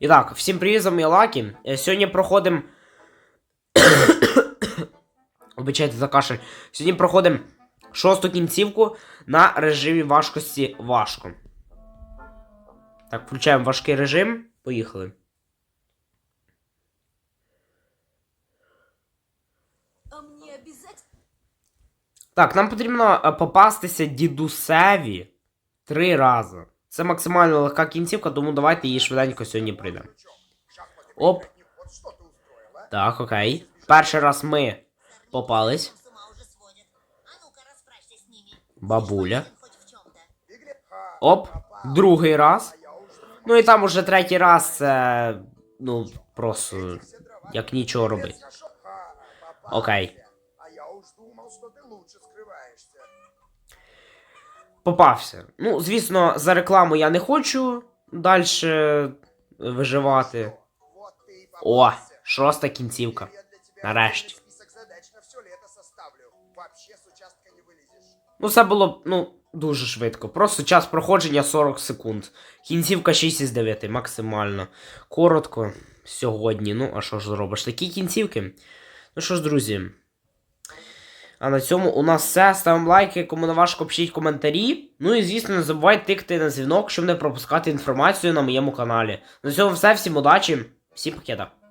І так, всім привіт, з вами Лакі. Е, Сьогодні проходимо. Обичайте за кашель. Сьогодні проходимо шосту кінцівку на режимі важкості важко. Так, включаємо важкий режим. Поїхали. Так, нам потрібно е, попастися дідусеві три рази. Це максимально легка кінцівка, тому давайте її швиденько сьогодні прийдемо. Оп. Так, окей. Перший раз ми попались. Бабуля. Оп. Другий раз. Ну і там уже третій раз це. Ну, просто як нічого робити. Окей. А я уж думал, что ты лучше скрываешься Попався. Ну, звісно, за рекламу я не хочу далі виживати. Вот ты и О, попался. шоста кінцівка. Я для тебя Нарешті. отдельный список задач на все лето составлю. Вообще с участка не вылезешь. Ну, це було, ну, дуже швидко. Просто час проходження 40 секунд. Кінцівка 6 із 9, максимально. Коротко сьогодні. Ну, а що ж зробиш? Такі кінцівки. Ну що ж, друзі. А на цьому у нас все. Ставимо лайки, кому не важко пишіть коментарі. Ну і звісно, не забувайте тикати на дзвінок, щоб не пропускати інформацію на моєму каналі. На цьому все, всім удачі, всім пакета.